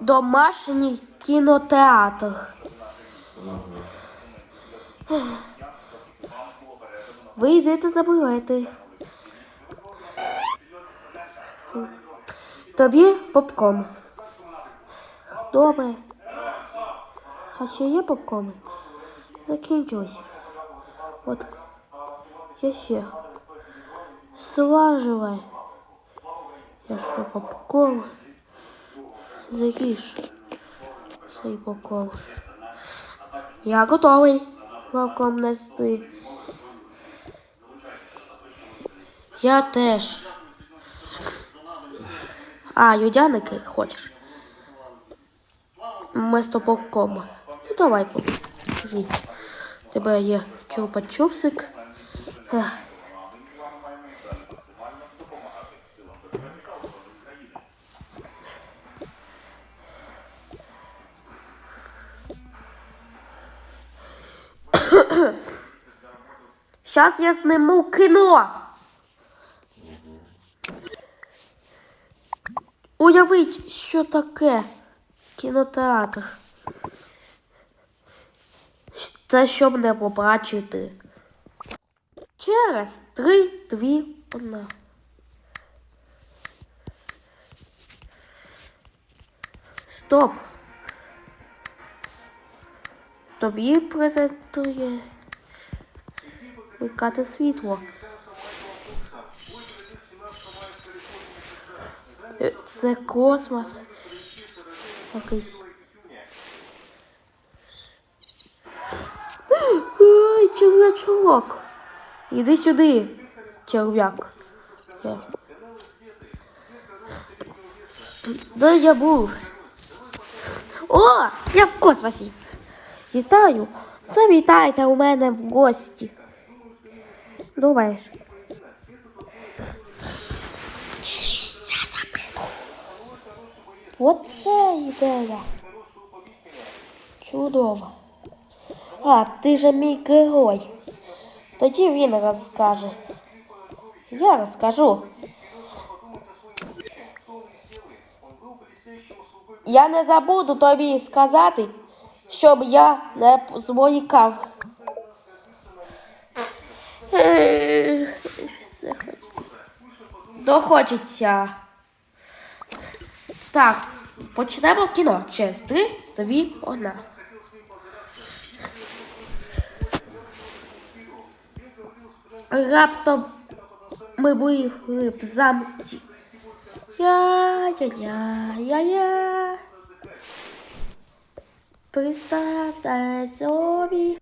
домашній кінотеатр. Ви йдете за білети. Тобі попкорн. Добре. А ще є попкорн? Закінчилось. От я ще. Слаживай. Я ще попкорн. Закіш. Цей попкорн. Я готовий попкорн нести. Я теж. А, юдяники хочеш? Вместо попкорна. Ну давай. Сидіть. Тебе є чупа-чупсик. Ех. Щас я сниму кіно. Уявіть, що таке кінотеатр. Це щоб не побачити. Через три, дві, одна. Стоп. Тобі презентує. Вмикати світло. Це космос. Якийсь. Ой, черв'ячок. Іди сюди, черв'як. Де я був? О, я в космосі. Вітаю. Завітайте у мене в гості. Я запиту. Оце ідея. Чудово. А, ти же мій герой. Тоді він розкаже. Я розкажу. Я не забуду тобі сказати, щоб я не зволікав. Дохочеться. Так, почнемо кіно. Через три, дві, одна. Раптом ми були в замці. Я-я-я-я-я. Представте собі.